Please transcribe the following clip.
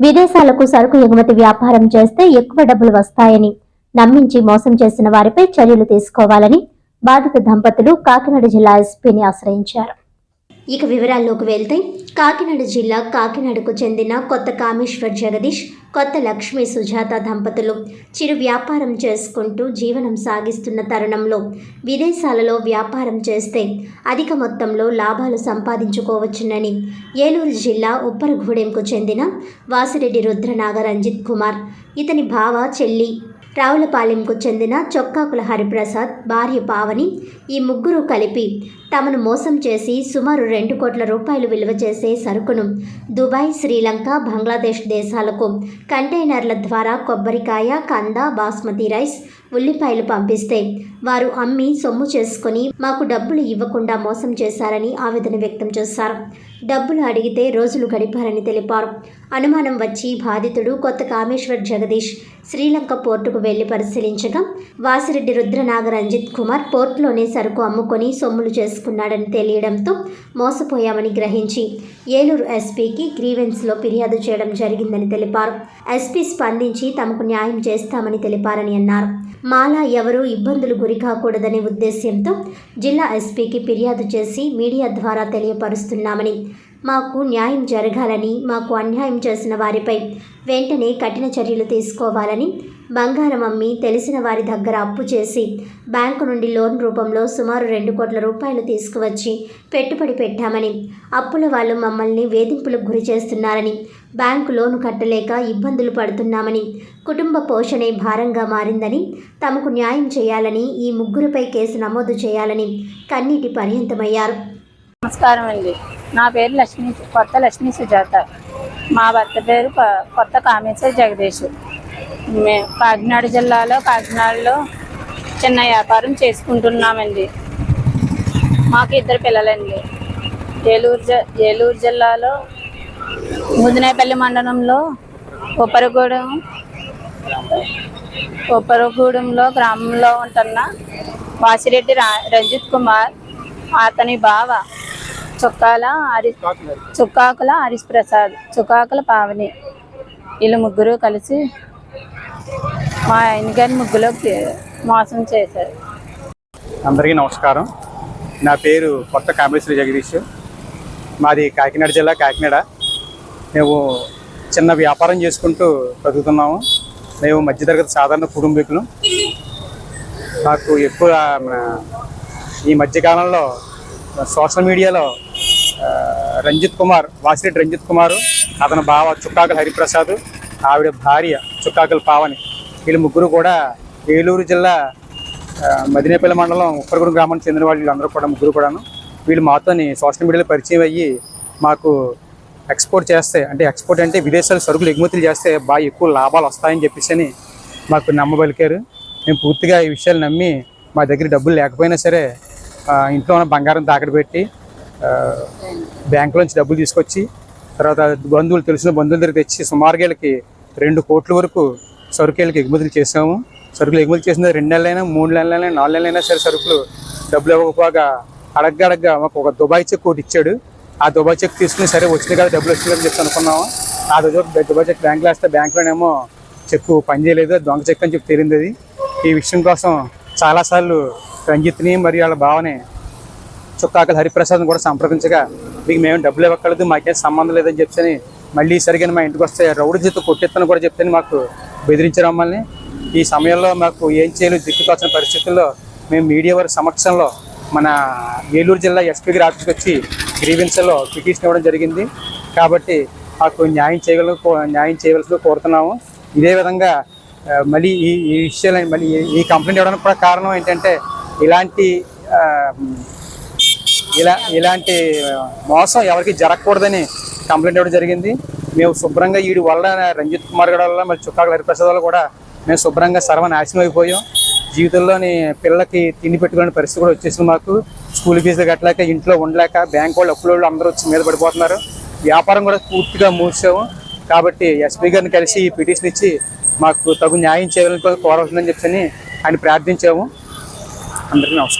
విదేశాలకు సరుకు ఎగుమతి వ్యాపారం చేస్తే ఎక్కువ డబ్బులు వస్తాయని నమ్మించి మోసం చేసిన వారిపై చర్యలు తీసుకోవాలని బాధిత దంపతులు కాకినాడ జిల్లా ఎస్పీని ఆశ్రయించారు. ఇక వివరాల్లోకి వెళ్తే కాకినాడ జిల్లా కాకినాడకు చెందిన కొత్త కామేశ్వర్ జగదీష్ కొత్త లక్ష్మి సుజాత దంపతులు చిరు వ్యాపారం చేసుకుంటూ జీవనం సాగిస్తున్న తరుణంలో విదేశాలలో వ్యాపారం చేస్తే అధిక మొత్తంలో లాభాలు సంపాదించుకోవచ్చునని ఏలూరు జిల్లా ఉప్పరగూడెంకు చెందిన వాసిరెడ్డి రుద్రనాగ రంజిత్ కుమార్ ఇతని భావ చెల్లి రావులపాలెంకు చెందిన చొక్కాకుల హరిప్రసాద్ భార్య పావని ఈ ముగ్గురు కలిపి తమను మోసం చేసి సుమారు రెండు కోట్ల రూపాయలు విలువ చేసే సరుకును దుబాయ్ శ్రీలంక బంగ్లాదేశ్ దేశాలకు కంటైనర్ల ద్వారా కొబ్బరికాయ కంద బాస్మతి రైస్ ఉల్లిపాయలు పంపిస్తే వారు అమ్మి సొమ్ము చేసుకుని మాకు డబ్బులు ఇవ్వకుండా మోసం చేశారని ఆవేదన వ్యక్తం చేశారు డబ్బులు అడిగితే రోజులు గడిపారని తెలిపారు. అనుమానం వచ్చి బాధితుడు కొత్త కామేశ్వర్ జగదీష్ శ్రీలంక పోర్టుకు వెళ్ళి పరిశీలించగా వాసిరెడ్డి రుద్రనాగ రంజిత్ కుమార్ పోర్టులోనే సరుకు అమ్ముకొని సొమ్ములు చేసుకున్నాడని తెలియడంతో మోసపోయామని గ్రహించి ఏలూరు ఎస్పీకి గ్రీవెన్స్లో ఫిర్యాదు చేయడం జరిగిందని తెలిపారు. ఎస్పీ స్పందించి తమకు న్యాయం చేస్తామని తెలిపారని అన్నారు. మాలా ఎవరూ ఇబ్బందులు గురి కాకూడదనే ఉద్దేశ్యంతో జిల్లా ఎస్పీకి ఫిర్యాదు చేసి మీడియా ద్వారా తెలియపరుస్తున్నామని మాకు న్యాయం జరగాలని మాకు అన్యాయం చేసిన వారిపై వెంటనే కఠిన చర్యలు తీసుకోవాలని బంగారం అమ్మి తెలిసిన వారి దగ్గర అప్పు చేసి బ్యాంకు నుండి లోన్ రూపంలో సుమారు రెండు కోట్ల రూపాయలు తీసుకువచ్చి పెట్టుబడి పెట్టామని అప్పుల వాళ్ళు మమ్మల్ని వేధింపులకు గురి చేస్తున్నారని బ్యాంకు లోను కట్టలేక ఇబ్బందులు పడుతున్నామని కుటుంబ పోషణే భారంగా మారిందని తమకు న్యాయం చేయాలని ఈ ముగ్గురుపై కేసు నమోదు చేయాలని కన్నీటి పర్యంతమయ్యారు నమస్కారం అండి. నా పేరు లక్ష్మీ కొత్త లక్ష్మీ సుజాత. మా భర్త పేరు కొ- కొత్త కామేశ్వర జగదీష్. మే కాకినాడ జిల్లాలో కాకినాడలో చిన్న వ్యాపారం చేసుకుంటున్నామండి. మాకు ఇద్దరు పిల్లలండి. ఏలూరు ఏలూరు జిల్లాలో ముదినేపల్లి మండలంలో ఉప్పరగూడెం ఉప్పరగూడెంలో గ్రామంలో ఉంటున్న వాసిరెడ్డి రంజిత్ కుమార్ అతని బావ చుక్కాల హరి చుక్కాకుల హరీష్ ప్రసాద్ చుక్కాకుల పావని. వీళ్ళు ముగ్గురు కలిసి మా ఆయన గారి ముగ్గులోకి మోసం చేశారు. అందరికీ నమస్కారం. నా పేరు కొత్త కామేశ్వరి జగదీష్. మాది కాకినాడ జిల్లా కాకినాడ. మేము చిన్న వ్యాపారం చేసుకుంటూ బతుకుతున్నాము మేము మధ్యతరగతి సాధారణ కుటుంబీకులు. నాకు ఎక్కువ ఈ మధ్యకాలంలో సోషల్ మీడియాలో రంజిత్ కుమార్ వాసిరెడ్డి రంజిత్ కుమారు అతని బావ చుక్కాకల హరిప్రసాద్ ఆవిడ భార్య చుక్కాకల పావని. వీళ్ళు ముగ్గురు కూడా ఏలూరు జిల్లా మదినేపల్లి మండలం ఉప్పరగూడెం గ్రామానికి చెందిన వాళ్ళు వీళ్ళందరూ కూడా ముగ్గురు కూడాను. వీళ్ళు మాతోని సోషల్ మీడియాలో పరిచయం అయ్యి మాకు ఎక్స్పోర్ట్ చేస్తే అంటే ఎక్స్పోర్ట్ అంటే విదేశాలు సరుకులు ఎగుమతులు చేస్తే బాగా ఎక్కువ లాభాలు వస్తాయని చెప్పేసి అని మాకు నమ్మబలికారు. మేము పూర్తిగా ఈ విషయాలు నమ్మి మా దగ్గర డబ్బులు లేకపోయినా సరే ఇంట్లో ఉన్న బంగారం తాకడి పెట్టి బ్యాంకులోంచి డబ్బులు తీసుకొచ్చి తర్వాత బంధువులు తెలిసిన బంధువుల దగ్గర తెచ్చి సుమారుగేళ్ళకి రెండు కోట్ల వరకు సరుకులకి ఎగుమతులు చేసాము సరుకులు ఎగుమతి చేసిన రెండు నెలలైనా మూడు నెలలైనా నాలుగు నెలలైనా సరే సరుకులు డబ్బులు ఇవ్వకపోగా అడగ్గా అడగ్గా మాకు ఒక దుబాయ్ చెక్ ఒకటి ఇచ్చాడు. ఆ దుబాయ్ చెక్ తీసుకుని సరే వచ్చింది కదా డబ్బులు వచ్చింది అని చెప్పి అనుకున్నాము. ఆ దుబాయ్ దుబాయ్ చెక్ బ్యాంకులో వేస్తే బ్యాంకులోనేమో చెక్కు పనిచేయలేదు దొంగ చెక్ అని చెప్పి తేలింది అది. ఈ విషయం కోసం చాలాసార్లు రంజిత్ని మరియు వాళ్ళ భావనే చుక్కాకల హరిప్రసాద్ని కూడా సంప్రదించగా మీకు మేము డబ్బులు ఇవ్వక్కర్లేదు మాకేం సంబంధం లేదని చెప్పని మళ్ళీ సరిగా మా ఇంటికి వస్తే రౌడీ జీతం కొట్టెత్తని కూడా చెప్తే మాకు బెదిరించారు మమ్మల్ని. ఈ సమయంలో మాకు ఏం చేయలేదు దిక్కుతోచిన పరిస్థితుల్లో మేము మీడియా వారి సమక్షంలో మన ఏలూరు జిల్లా ఎస్పీ గారి ఆఫీస్కి వచ్చి గ్రీవెన్స్లో పిటిషన్ ఇవ్వడం జరిగింది. కాబట్టి మాకు న్యాయం చేయగల న్యాయం చేయవలసి కోరుతున్నాము. ఇదే విధంగా మళ్ళీ ఈ ఈ విషయాలు మళ్ళీ ఈ- కంప్లైంట్ ఇవ్వడానికి కూడా కారణం ఏంటంటే ఇలాంటి ఇలా ఇలాంటి మోసం ఎవరికి జరగకూడదని కంప్లైంట్ ఇవ్వడం జరిగింది. మేము శుభ్రంగా వీడి వల్ల రంజిత్ కుమార్ గడ వల్ల మరి చుక్కాకుల హరిప్రసాద్ వల్ల కూడా మేము శుభ్రంగా సర్వనాశనం అయిపోయాం. జీవితంలోని పిల్లలకి తిండి పెట్టుకునే పరిస్థితి కూడా వచ్చేసింది మాకు. స్కూల్ ఫీజులు కట్టలేక ఇంట్లో ఉండలేక బ్యాంక్ వాళ్ళు అప్పుల వాళ్ళు అందరూ వచ్చి మీద పడిపోతున్నారు. వ్యాపారం కూడా పూర్తిగా మూసాము కాబట్టి ఎస్పీ గారిని కలిసి ఈ పిటిషన్ ఇచ్చి మాకు తగు న్యాయం చేయాలని కోరవుతుందని చెప్పని ఆయన ప్రార్థించాము. అందరికీ నమస్కారం.